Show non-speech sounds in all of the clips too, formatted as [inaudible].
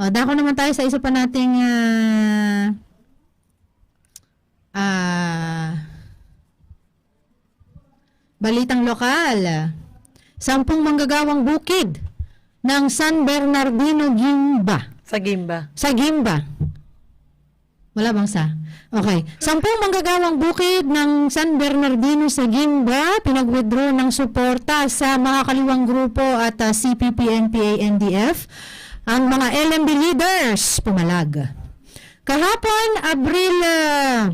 O, dako naman tayo sa isa pa nating ah ah, balitang lokal. Sampung manggagawang bukid ng San Bernardino Gimba Sa Gimba. sa Gimba. Wala bang sa? Okay. Sampung manggagawang bukid ng San Bernardino sa Gimba pinag-withdraw ng suporta sa mga kaliwang grupo at uh, CPP, NPA, NDF. Ang mga LMB leaders pumalag. Kahapon, Abril ah,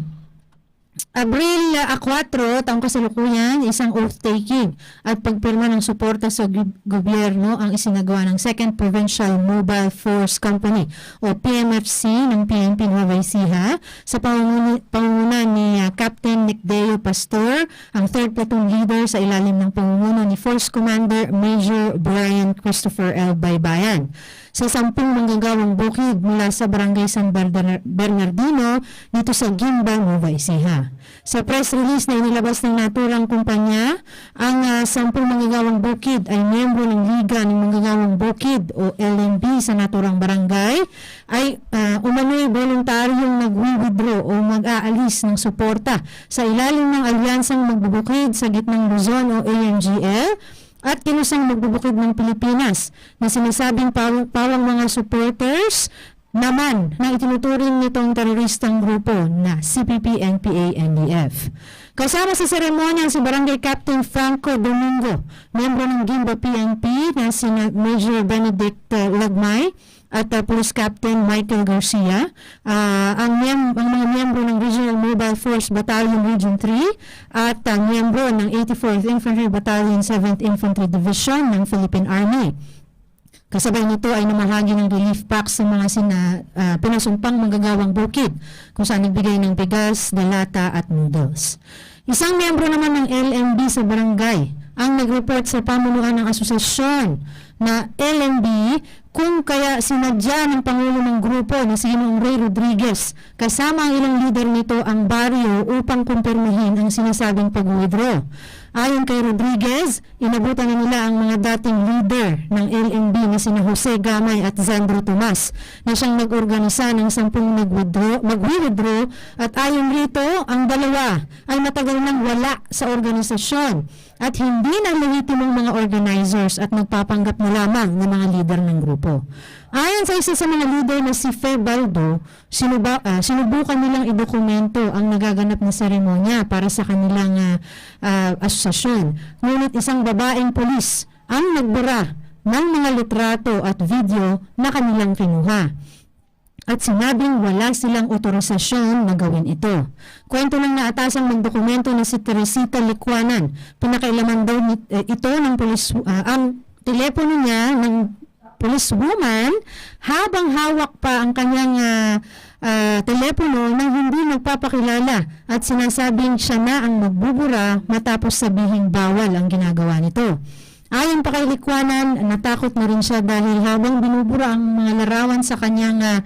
Abril ah, 4, taong kasalukuyan, isang oath-taking at pagpirma ng suporta sa gobyerno ang isinagawa ng Second Provincial Mobile Force Company o PMFC ng PNP Nueva Ecija sa pangunguna, ni ah, Captain Nick Deo Pastor, ang third platoon leader sa ilalim ng pangunguna ni Force Commander Major Brian Christopher L. Baybayan sa sampung manggagawang bukid mula sa Barangay San Bernar- Bernardino dito sa Gimba, Nueva Ecija. Sa press release na inilabas ng naturang kumpanya, ang ah, sampung manggagawang bukid ay miyembro ng Liga ng Manggagawang Bukid o LMB sa naturang barangay ay uh, umano'y voluntaryong nag-withdraw o mag-aalis ng suporta sa ilalim ng alyansang magbubukid sa gitnang Luzon o AMGL at kinusang magbubukid ng Pilipinas na sinasabing pawang, pawang mga supporters naman na itinuturing nitong teroristang grupo na CPP, NPA, NDF. Kasama sa seremonya si Barangay Captain Franco Domingo, miyembro ng Gimba PNP na si Major Benedict uh, Lagmay at uh, Police Captain Michael Garcia, ah, ang, miyem- ang mga miyembro ng Regional Mobile Force Battalion Region 3 at ang miyembro ng 84th Infantry Battalion 7th Infantry Division ng Philippine Army. Kasabay nito ay namahagi ng relief packs sa mga sina, ah, pinasumpang manggagawang bukid kung saan nagbigay ng bigas, dalata at noodles. Isang miyembro naman ng LMB sa barangay ang nag-report sa pamunuan ng asosasyon na LMB kung kaya sinadya ng Pangulo ng grupo na si Ginoong Ray Rodriguez kasama ang ilang leader nito ang baryo upang kumpirmahin ang sinasabing pag-withdraw. Ayon kay Rodriguez, inabutan na nila ang mga dating leader ng LMB na sina Jose Gamay at Zandro Tomas na siyang nag-organisa ng sampung mag-withdraw at ayon rito, ang dalawa ay matagal nang wala sa organisasyon at hindi na lehitimong mga organizers at nagpapanggap na lamang ng mga leader ng grupo. Ayon sa isa sa mga leader na si Fe Baldo, sinuba, ah, sinubukan nilang idokumento ang nagaganap na seremonya para sa kanilang ah, ah, asosasyon. Ngunit isang babaeng polis ang nagbura ng mga litrato at video na kanilang kinuha at sinabing wala silang otorisasyon na gawin ito. Kwento ng naatasang magdokumento na si Teresita Likwanan. Pinakailaman daw eh, ito ng polis, ah, ang telepono niya ng policewoman habang hawak pa ang kanyang ah, telepono nang hindi nagpapakilala at sinasabing siya na ang magbubura matapos sabihing bawal ang ginagawa nito. Ayon pa kay Likwanan, natakot na rin siya dahil habang binubura ang mga larawan sa kanyang ah,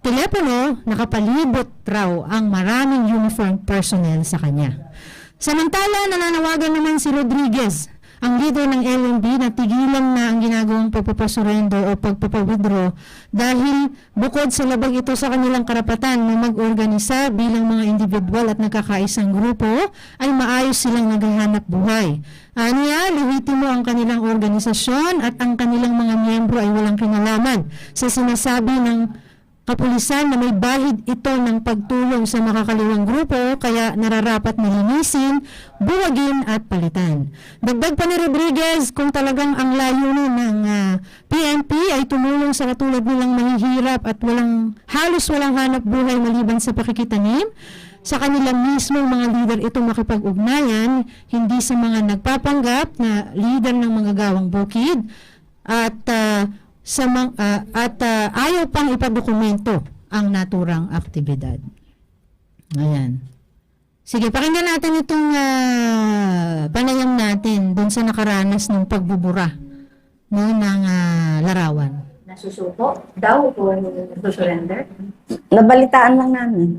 telepono, nakapalibot raw ang maraming uniform personnel sa kanya. Samantala, nananawagan naman si Rodriguez, ang leader ng LNB na tigilan na ang ginagawang pagpapasurrender o pagpapawithdraw dahil bukod sa labag ito sa kanilang karapatan na mag-organisa bilang mga individual at nagkakaisang grupo, ay maayos silang naghahanap buhay. Aniya, lehitimo ang kanilang organisasyon at ang kanilang mga miyembro ay walang kinalaman sa sinasabi ng kapulisan na may bahid ito ng pagtulong sa makakaliwang grupo kaya nararapat na linisin, buwagin at palitan. Dagdag pa ni Rodriguez kung talagang ang layunin ng ah, PNP ay tumulong sa katulad nilang mahihirap at walang halos walang hanap buhay maliban sa pakikitanim, sa kanilang mismong mga leader ito makipag-ugnayan, hindi sa mga nagpapanggap na leader ng mga gawang bukid at ah, sa mang- ah, at ah, ayaw pang ipadokumento ang naturang aktibidad. Ayan. Sige, pakinggan natin itong ah, panayam natin doon sa nakaranas ng pagbubura no, ng ah, larawan. nasusuko daw kung susurrender? Nabalitaan lang namin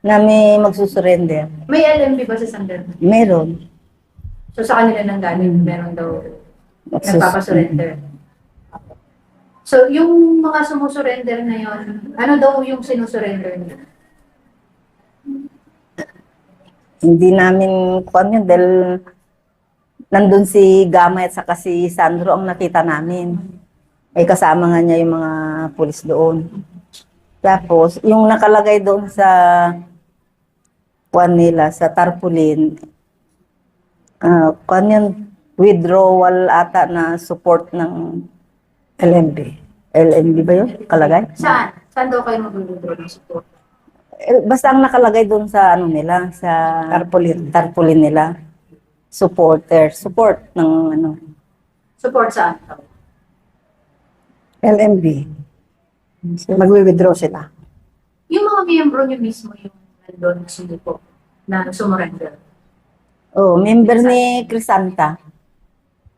na may magsusurrender. May LMB ba sa San Bernardino? Meron. So sa kanila nang galing, meron daw Magsus- nagpapasurrender. So, yung mga sumusurrender na yon, ano daw yung sinusurrender niyo? Hindi namin kuan yun dahil nandun si Gamay at saka si Sandro ang nakita namin. Ay kasama nga niya yung mga pulis doon. Tapos, yung nakalagay doon sa kuan nila, sa tarpaulin, ah kuan yun, withdrawal ata na support ng LMB. LMB ba yun? Kalagay? Saan? Saan daw kayo mag-withdraw ng support? Eh, basta ang nakalagay doon sa ano nila, sa tarpaulin, tarpaulin nila. Supporter, support ng ano. Support saan? LMB. Magwi-withdraw sila. Yung mga miyembro niyo mismo yung nandun na sumuko, na sumurrender. Oh, member ni Crisanta.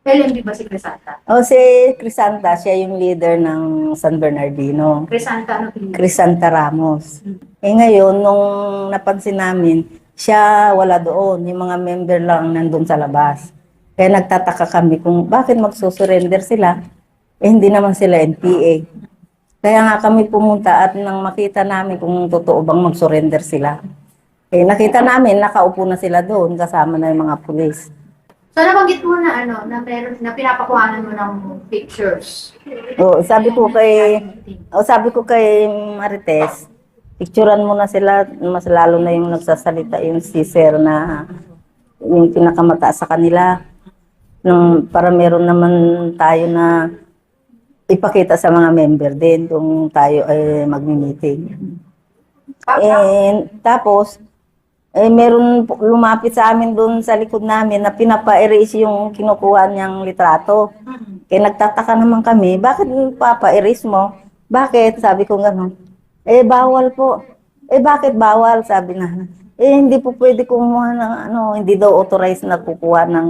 LMB ba si Crisanta? Oh, si Crisanta, siya yung leader ng San Bernardino. Crisanta, ano pinili? Crisanta Ramos. Eh ngayon, nung napansin namin, siya wala doon. Yung mga member lang nandun sa labas. Kaya nagtataka kami kung bakit magsusurrender sila. Eh hindi naman sila NPA. Kaya nga kami pumunta at nang makita namin kung totoo bang magsurrender sila. Eh nakita namin, nakaupo na sila doon kasama na yung mga pulis. So, nabanggit mo na ano, na meron, na pinapakuhanan mo ng pictures. Oh, sabi ko kay O sabi ko kay Marites, picturean mo na sila, mas lalo na yung nagsasalita yung si Sir na yung pinakamataas sa kanila. Nung, para meron naman tayo na ipakita sa mga member din kung tayo ay magmi-meeting. Eh, tapos, eh, meron lumapit sa amin doon sa likod namin na pinapa-erase yung kinukuha niyang litrato. Kaya nagtataka naman kami, bakit papa-erase mo? Bakit? Sabi ko gano'n. Eh, bawal po. Eh, bakit bawal? Sabi na. Eh, hindi po pwede kumuha ng ano, hindi daw authorized na kukuha ng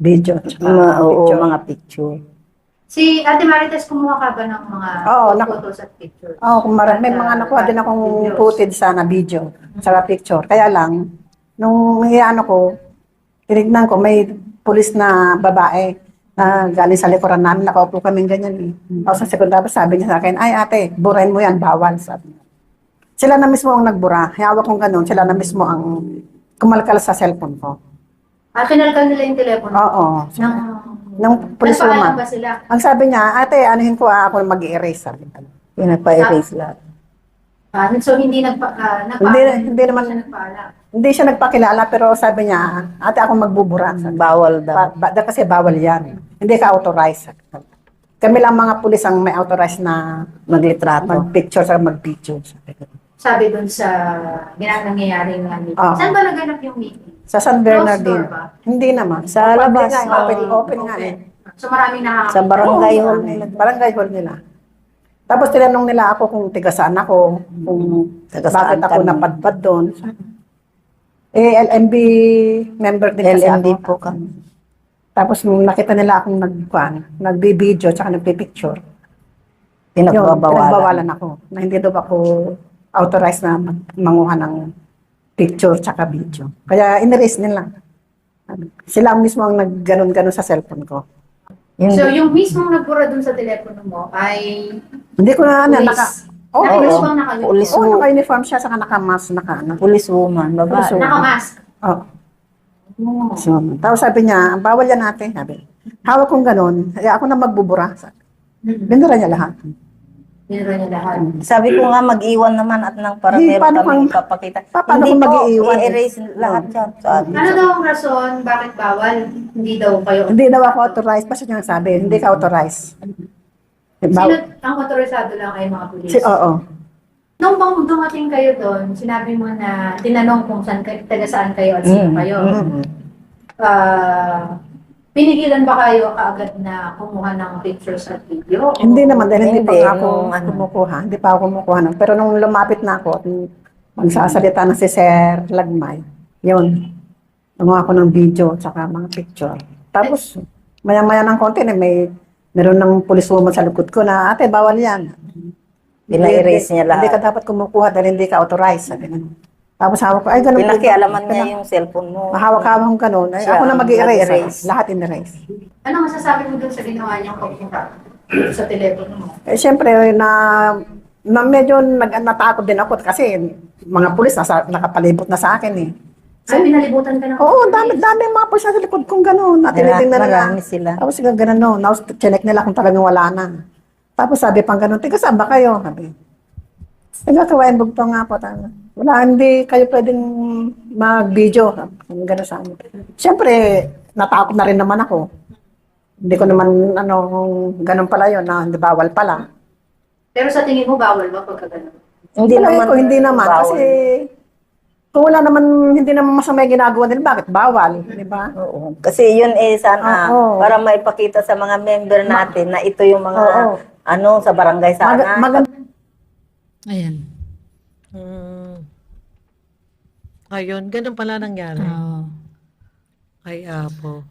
Video. mga, oo, picture. mga picture. Si Ate Marites, kumuha ka ba ng mga Oo, nak- photos at pictures? Oo, kung marami, may mga uh, nakuha din akong videos. footage sana, video, saka picture. Kaya lang, nung ano ko, tinignan ko, may pulis na babae na galing sa likuran namin, nakaupo kami ganyan. Eh. Tapos sa tapos sabi niya sa akin, ay ate, burahin mo yan, bawal. Sabi niya. Sila na mismo ang nagbura. Hawak kong ganun, sila na mismo ang kumalkal sa cellphone ko. Ah, kinalkal nila yung telepono? Oo. Ng, Ng police nagpaalam woman. ba sila? Ang sabi niya, ate, anuhin ko ah, ako mag-erase. Sabi niya. Pinapa-erase lahat. Ah, so hindi nagpa, ah, nagpaalam? Hindi- hindi naman- siya nagpaalam. Hindi siya nagpakilala, pero sabi niya, ate, ako magbubura. Sabi niya. Bawal daw. Ba, ba, da- kasi bawal yan. Hindi ka authorized. Kami lang mga pulis ang may authorized na Maglitrato. mag-picture sa mag-video. Sabi. Sabi dun sa ginang nangyayaring nga meeting. Oo. Saan ba naganap yung meeting? Sa San Closed Bernardino. door ba? Hindi naman. Sa Open labas, nga, Open, oo. open nga eh. So maraming nakakita. Sa barangay Oo, hall eh, nila. Barangay hall nila. Tapos tinanong nila ako kung tiga saan ako, kung Taga bakit saan ako ka nun? napadpad doon. Eh, LMB member din kasi LMB ako. po kami. Tapos nung nakita nila akong nagkuhan, nagbi-video tsaka nagpi-picture, Yun, Pinagbabawalan. pinagbawalan ako. Na hindi daw ako authorized na mag- manguha ng picture tsaka video. Kaya in-erase nila. Sila mismo ang nag-ganon-ganon sa cellphone ko. Yun, So yung mismong nagbura dun sa telepono mo ay Hindi ko na, na police. naka... Oh, Oo, na oo. police bang naka- Police. Oo, naka-uniform siya, saka naka-mask, naka ano. police woman, babae. Police woman. Naka-mask. Oo. Oh. So, tapos sabi niya, bawal yan natin. Sabi. Hawak kong ganon, kaya ako na magbubura. Sabi. Mm-hmm. Binura niya lahat. Sabi ko nga mag-iwan naman at nang para Eh, meron paano kami kang- ipapakita. pa- paano Hindi kung po, mag-iiwan? i-erase lahat yan. Sabi. Ano daw ang rason bakit bawal? Hindi daw kayo. Hindi daw ako authorized. Basta niya sabi, hindi ka authorized. Sino Baw- ang autorisado lang ay mga pulis? Si, oo. Nung bang dumating kayo doon, sinabi mo na tinanong kung saan kayo, taga saan kayo at sino Mm, kayo. mm. Ah, pinigilan ba kayo kaagad na kumuha ng pictures at video? O- Hindi naman, dahil hindi, Hindi, pa ako nung ano. kumukuha. Hindi pa ako kumukuha. nun. Pero nung lumapit na ako at magsasalita na si Sir Lagmay, yun. Gumawa ako ng video at saka mga picture. Tapos, maya-maya ng konti na may meron ng police woman sa likod ko na, ate, bawal yan. Pina-erase niya Hindi lahat. ka dapat kumukuha dahil hindi ka authorized. Sabi na. Tapos hawak ko, ay ganun. po. Pinakialaman niya yung cellphone mo. Mahawak-hawak kong ganun. Ay, Siya ako na ang mag-erase. nag-erase. Lahat in-erase. Ano masasabi mo doon sa ginawa niyang pagpunta? [clears throat] sa telepono mo? Eh, syempre, na, na medyo nag, natakot din ako kasi mga pulis nasa, nakapalibot na sa akin eh. Ay, pinalibutan ka na. Oo, dami, dami mga pulis sa likod kong gano'n. At tinitingnan nila. marami sila. Tapos gano'n no. Tapos chinek nila kung talagang wala na. Tapos sabi pang gano'n, tiga saan ba kayo? Sabi. Tiga kawain pa nga po. Tama. Wala, hindi kayo pwedeng mag-video. Sabi gano'n sa amin. Siyempre, natakot na rin naman ako. Hindi ko naman, ano, gano'n pala yun, na hindi bawal pala. Pero sa tingin mo, bawal ba pagka ganun? Hindi Palagay naman. ko, hindi naman. bawal. Kasi, kung wala naman, hindi naman masama yung ginagawa nila, bakit bawal? Di ba? Oo. Kasi yun eh sana Oo. para maipakita sa mga member natin na ito yung mga Oo. ano sa barangay Mag- sana. maganda Ayan. Mm. Ayun, ganun pala nangyari. Oo. Ay, apo.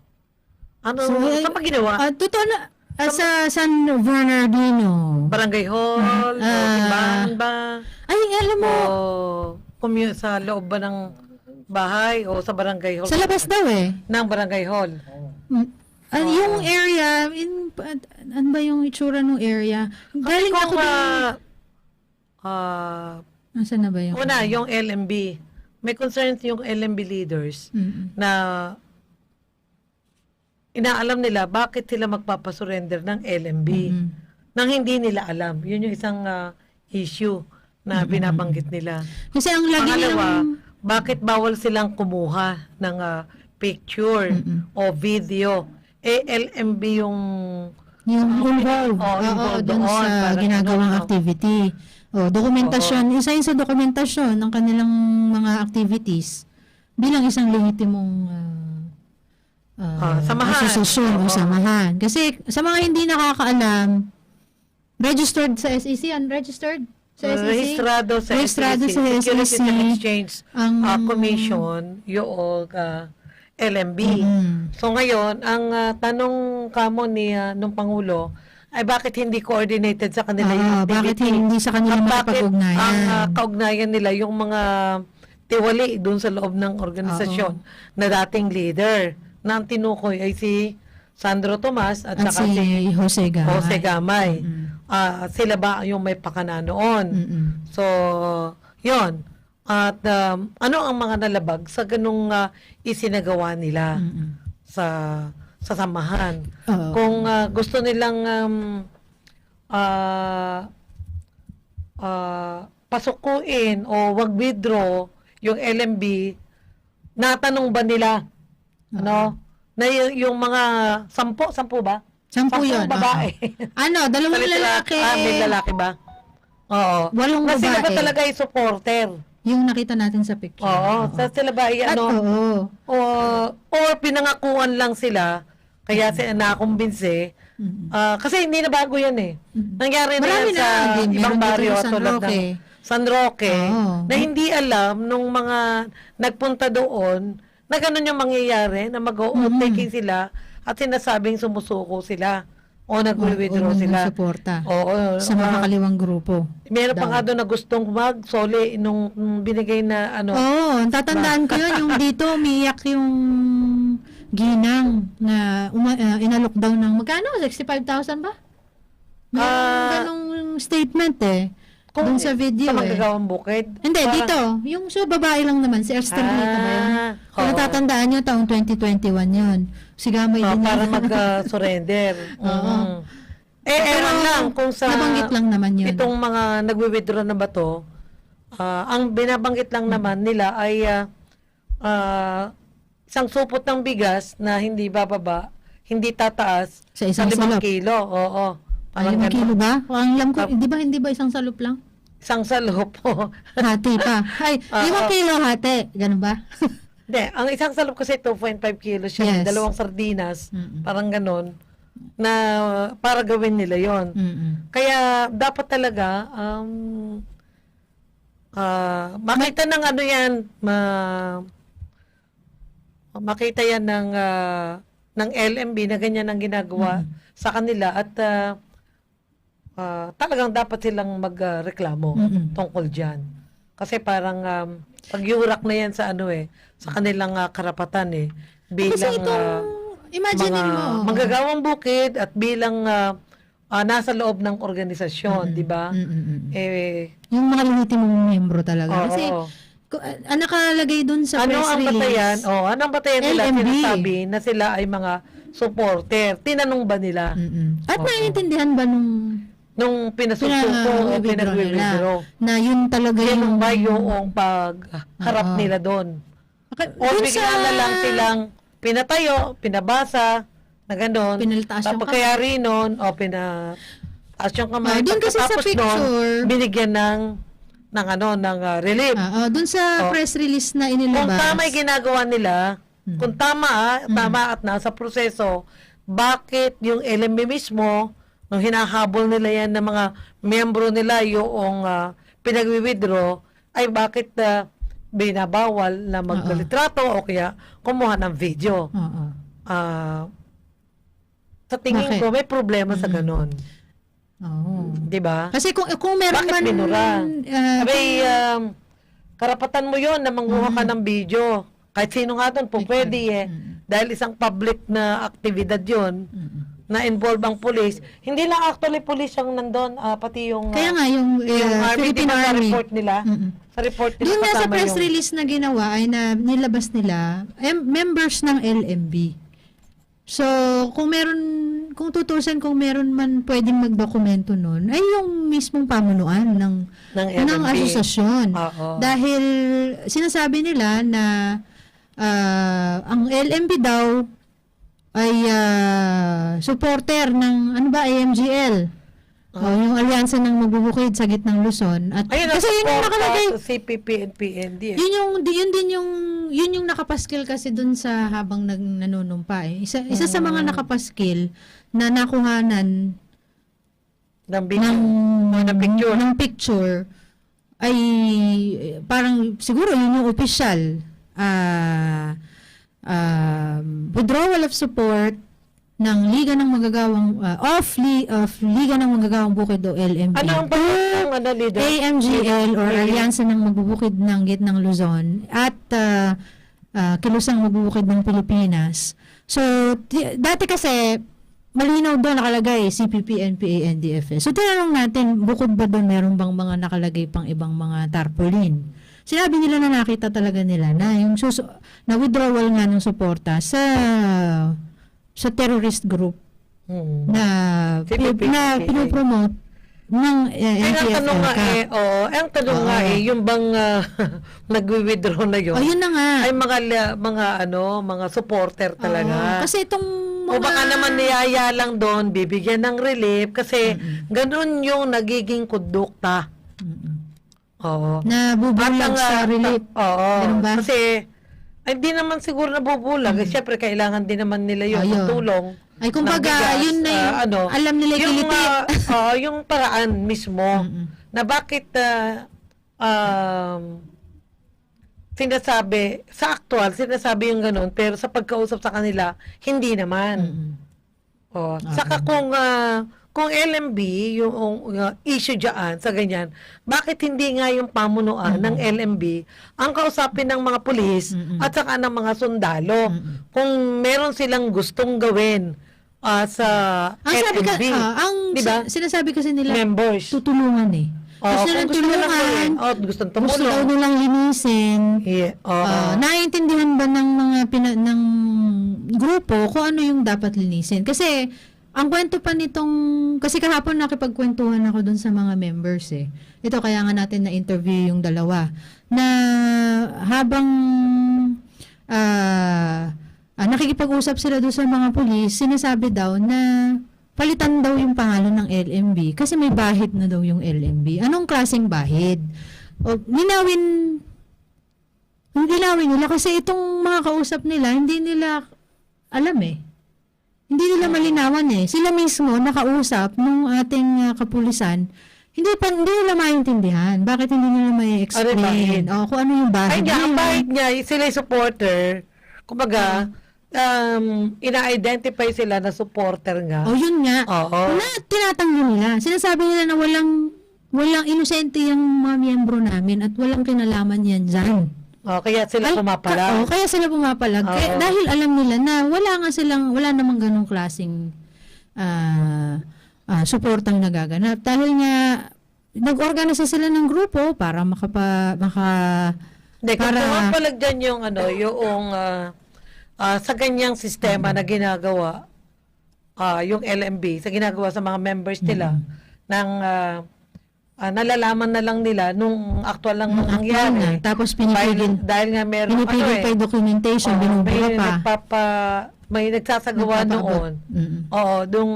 Ano, So, eh, saan pa ginawa? Ah, totoo na, ah, sa San Bernardino. Barangay hall? o Ah. simbahan ba? Ay, alam O mo, commu- sa loob ba ng bahay o sa barangay hall? sa labas daw eh. Ng barangay hall. Mm. Ah, yung area, in, ah, ano ba yung itsura ng area? Galing Kung ako ah, ah, Nasaan na ba yung? una, yung LMB. May concerns yung LMB leaders Mm-mm. na inaalam nila bakit sila magpapasurrender ng LMB. Mm. nang hindi nila alam. Yun yung isang ah, issue na binabanggit nila. Kasi ang lagi Pangalawa, nilang... bakit bawal silang kumuha ng ah, picture o video? Eh, LMB yung Yung involved. Oo, Oo, involved dun doon. sa ginagawang ano, activity. O, dokumentasyon. Isa yun sa dokumentasyon ng kanilang mga activities bilang isang lehitimong uh, Ah, samahan. asosasyon o Oo. samahan. Kasi sa mga hindi nakakaalam, registered sa SEC, unregistered sa SEC. rehistrado sa Rehistrado SEC, sa Securities SEC. and Exchange Ang- ah, Commission, yung ah, LMB. Mm. So ngayon, ang ah, tanong kamo ni ah, nung Pangulo ay bakit hindi coordinated sa kanila yung Oo, bakit activity? hindi sa kanila At bakit makipag-ugnayan? ang ah, kaugnayan nila yung mga tiwali doon sa loob ng organisasyon na dating leader na ang tinukoy ay si Sandro Tomas at, At saka si si Jose Gamay. Jose Gamay. Mm. Ah, sila ba yung may pakana noon? Mm-mm. So, yon At um, ano ang mga nalabag sa ganung ah, isinagawa nila Mm-mm. sa sa samahan? Oo. Kung ah, gusto nilang um, ah, ah, pasukuin o wag withdraw yung LMB, natanong ba nila? Ano? Na yung mga sampo, sampo ba? Sampu Sampung yun. babae. oo. Ano, dalawang lalaki. Ah, may lalaki ba? Oo. Walong na sila ba babae. talaga ay supporter? Yung nakita natin sa picture. Oo. Sa sila ba ay At ano? oo. O, or pinangakuan lang sila, kaya sila nakumbinse. Mm-mm. Ah, kasi hindi na bago yan eh. Nangyari na Marami yan sa din. ibang Meron dito baryo sa San tulad Roque. ng San Roque Oo. na hindi alam nung mga nagpunta doon na ganun yung mangyayari na mag-o-taking sila at sinasabing sumusuko sila o nag-withdraw Oo, sila. suporta Oo. sa ah, makakaliwang grupo. Meron pa nga doon na gustong mag-soli nung nung binigay na ano. Oo, tatandaan ko yun. Yung dito, umiyak yung ginang na uma, uh, inalok daw ng magkano? 65,000 ba? May Ah, ganong statement eh. Doon sa video sa eh. manggagawang bukid. Hindi, Parang- dito. Yung sa babae lang naman, si Esther Ah, Rita ba yun? Kung oo. natatandaan nyo, taong 2021 yun. Si Gamay Ah, din para [laughs] mag-surrender. [laughs] Oo. Eh, Pero, ewan lang kung sa nabanggit lang naman yun. itong mga nagwi-withdraw na ba to, ah, ang binabanggit lang naman nila ay ah, ah, isang supot ng bigas na hindi bababa, hindi tataas Sa isang limang salop. kilo. Oo. Ay, Parang ganun. kilo ba? Ang alam ko, di ba hindi ba isang salop lang? Isang salop [laughs] po. Hati pa. Ay, Ah, limang kilo hati. Ganun ba? [laughs] Hindi, ang isang salop kasi 2.5 kilos siya. Yes. Dalawang sardinas, Mm-mm. parang ganun, na para gawin nila yon. Mm-mm. Kaya dapat talaga um ah, makita ng ano 'yan, ma makita 'yan ng ah, ng LMB na ganyan ang ginagawa sa kanila at ah, ah, talagang dapat silang magreklamo Mm-mm. tungkol diyan. Kasi parang um, pagyurak na 'yan sa ano eh, sa kanilang ah, karapatan eh bilang Kasi itong, ah, imagine mga mo. manggagawang bukid at bilang ah, ah, nasa loob ng organisasyon, di ba? Mm, mm, mm. Eh, Yung mga lehitimong membro talaga. oo. Kasi, ku- ah, nakalagay dun sa ano press ang release. batayan? Oh, ano ang batayan nila LMB. sinasabi na sila ay mga supporter? Tinanong ba nila Mm-mm. At Oo. naiintindihan ba nung nung pinasusuko o Pina- pinag-withdraw? na yun talaga Yan yung... ba yung pagharap Oo. nila doon? Okay, O dun bigla na lang silang pinatayo, pinabasa, na gano'n. Pinaltaas yung Tapos kaya rin nun, o pina taas yung kamay. Ah, dun kasi sa Pagkatapos nun, picture- binigyan ng ng ano, ng ah, relief. Ah, ah, dun sa Oh. press release na kung inilabas. tama yung ginagawa nila, kung tama, ah, tama at nasa proseso, bakit yung LMB mismo, nung hinahabol nila yan ng mga miyembro nila yung uh, pinag-withdraw, ay bakit ah, binabawal na maglitrato o kaya kumuha ng video. Oo. Ah, sa tingin Bakit? ko, may problema sa ganon. Oo. Di ba? Kasi kung kung meron Bakit man binura? ah, Abay, um, karapatan mo yon na manguha ka ng video. Kahit sino nga doon, po pwede eh. Dahil isang public na aktibidad yon na involve ang police. Hindi lang actually police yung nandun, ah, pati yung, ah, kaya nga yung, yung uh, army, di Philippine ba sa Army. report nila? Mm-mm. Sa report nila Doon nga sa kasama press yung- release na ginawa ay na nilabas nila em- members ng LMB. So, kung meron kung tutusin kung meron man pwedeng magdokumento noon ay yung mismong pamunuan ng Ng ng LMB. asosasyon. Dahil sinasabi nila na ah, ang LMB daw ay ah, supporter ng ano ba AMGL. Oh, yung alyansa ng magbubukid sa gitnang Luzon. At Ayun, kasi yun yung nakalagay. CPP and PND. eh. Yun yung yun din yung yun yung nakapaskil kasi dun sa habang nag nanunumpa eh. Isa isa sa mga nakapaskil na nakuhanan ng video. ng Oh, ng picture. ng picture ay parang siguro yun yung official ah um, withdrawal of support ng Liga ng Magagawang ah, of, li, of Liga ng Magagawang Bukid o LMB. Ano ang pangalan ng ano, leader? AMGL or Alyansa ng Magbubukid ng Gitnang Luzon at uh, uh, Kilusang Magbubukid ng Pilipinas. So, ti- dati kasi malinaw doon nakalagay CPP, NPA, NDFS. So, tinanong natin, bukod ba doon meron bang mga nakalagay pang ibang mga tarpaulin? Sinabi nila na nakita talaga nila na yung na withdrawal nga ng suporta sa sa terrorist group Hmm. na CPP, na pinopromote ng uh, Ay, ang tanong nga eh, oh, ang tanong nga eh, yung bang ah, [laughs] nagwi-withdraw na yun, Oh, yun na nga. ay mga mga ano, mga supporter talaga. kasi itong o mga... baka naman niyaya lang doon, bibigyan ng relief kasi ganun yung nagiging kondukta. Mm-mm. Oo. na ang, sa ah, relief. Oo. Ganun ba? Kasi hindi naman siguro nabubulag. Eh, Siyempre, kailangan din naman nila yun, Ayun. ng tulong. Ay, kumbaga, bigas, yun na yung ah, ano, alam nila yung, kiliti. [laughs] ah, oo, yung paraan mismo Mm-mm. na bakit ah, um, sinasabi, sa actual, sinasabi yung ganun, pero sa pagkausap sa kanila, hindi naman. Mm-mm. Oh, saka kung ah, kung LMB yung uh, issue diyan sa ganyan, bakit hindi nga yung pamunuan ng LMB ang kausapin ng mga pulis Mm-mm. at saka ng mga sundalo kung meron silang gustong gawin ah, sa Ang sabi ka, LMB, ah, ang di ba? si- sinasabi kasi nila, Members. tutulungan eh. Oh, gusto nilang gusto nilang tulungan, oh, gusto daw tumulong. nilang linisin. Yeah, oo. Ah, naiintindihan ba ng mga pina, ng grupo kung ano yung dapat linisin? Kasi ang kwento pa nitong kasi kahapon nakipagkwentuhan ako dun sa mga members eh. Ito kaya nga natin na interview yung dalawa na habang ah, nakikipag-usap sila doon sa mga pulis, sinasabi daw na palitan daw yung pangalan ng LMB kasi may bahid na daw yung LMB. Anong klaseng bahid? O, ninawin hindi lawin nila kasi itong mga kausap nila, hindi nila alam eh. Hindi nila malinawan eh. Sila mismo nakausap nung ating ah, kapulisan, hindi pa hindi nila maintindihan. Bakit hindi nila may Ano explain? O kung ano yung Ay, bahid. nga, ang bahid niya, sila yung supporter. Kumbaga, um, ina-identify sila na supporter nga. O yun nga. Oo. Wala, tinatanggi nila. Sinasabi nila na walang walang inosente yung mga miyembro namin at walang kinalaman yan dyan. Oh, kaya sila Ay, pumapalag. ka- oh, kaya sila pumapalag. Oo. Kaya, dahil alam nila na wala nga silang, wala namang ganong klaseng ah ah, suportang nagaganap. Dahil nga, nag-organize sila ng grupo para makapa, maka, kung Para- pumapalag dyan yung ano, yung ah, ah, sa ganyang sistema na ginagawa, ah, yung LMB, sa ginagawa sa mga members nila, ng ah, ah, nalalaman na lang nila nung actual lang Nung nangyari. na, tapos pinipigil, dahil nga meron pinipigil ano eh, pa documentation, binubura may pa. nagpapa, may nagsasagawa noon. Mm. Oo, dung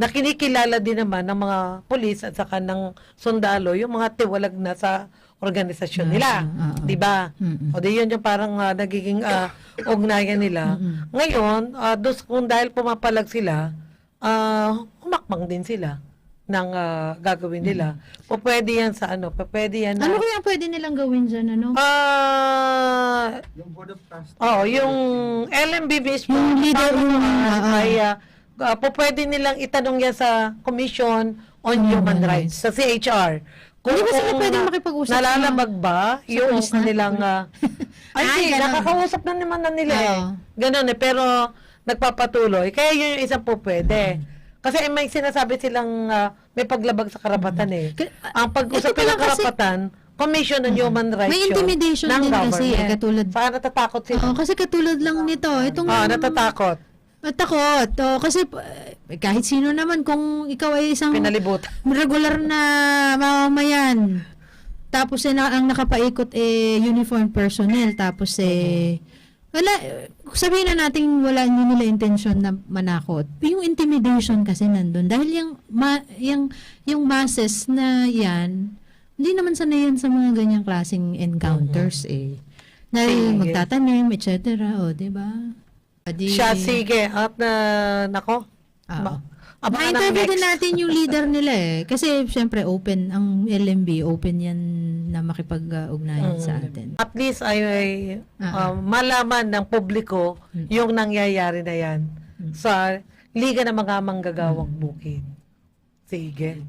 nakinikilala din naman ng mga polis at saka ng sundalo yung mga tiwalag na sa organisasyon nila. Ah, ah, ah. 'Di ba? Mm-mm. O di yun yung parang ah, nagiging ah, ugnayan nila. Ngayon, uh, dos, kung dahil pumapalag sila, ah humakbang din sila ng ah, gagawin nila. O pwede yan sa ano, pa- pwede yan na, Ano kaya pwede nilang gawin dyan, ano? Ah, Oh, yung LMB mismo, Yung leader tama yung- naman, ah, ah. ay uh, uh, po pwede nilang itanong yan sa Commission on Human Rights, sa CHR. Hindi ba sila kung, pwedeng ah, makipag-usap sa- Nalalabag ba yung police na? kanilang... ah, [laughs] ay, Ay, hindi, ganun. nakakausap na naman na nila eh. Oo. Ganun eh, pero nagpapatuloy. Kaya yun yung isang po pwede. Kasi may sinasabi silang ah, may paglabag sa karapatan eh. Ang pag-usap ng kasi- karapatan, Commission on Human Rights May intimidation din kasi, eh, katulad- Saka natatakot sila. Oo, kasi katulad lang nito, itong... Ah, natatakot. Matakot. Oh, kasi eh, kahit sino naman kung ikaw ay isang Pinalibutan. regular na mamamayan. Tapos eh, na, ang nakapaikot eh uniform personnel tapos eh wala sabihin na natin wala hindi nila intensyon na manakot. Yung intimidation kasi nandun dahil yung ma, yung yung masses na yan hindi naman sanay yan sa mga ganyang klaseng encounters eh. Dahil Sige. magtatanim, etc. O, di ba? Adi- Siya, sige. At na, nako. Oo. Na-interview din natin yung leader nila eh. Kasi syempre open, ang LMB, open yan na makipag-ugnayan sa atin. At least ay, ay Ah, um, malaman ng publiko yung nangyayari na yan sa Liga ng mga Manggagawang Bukid. Sige.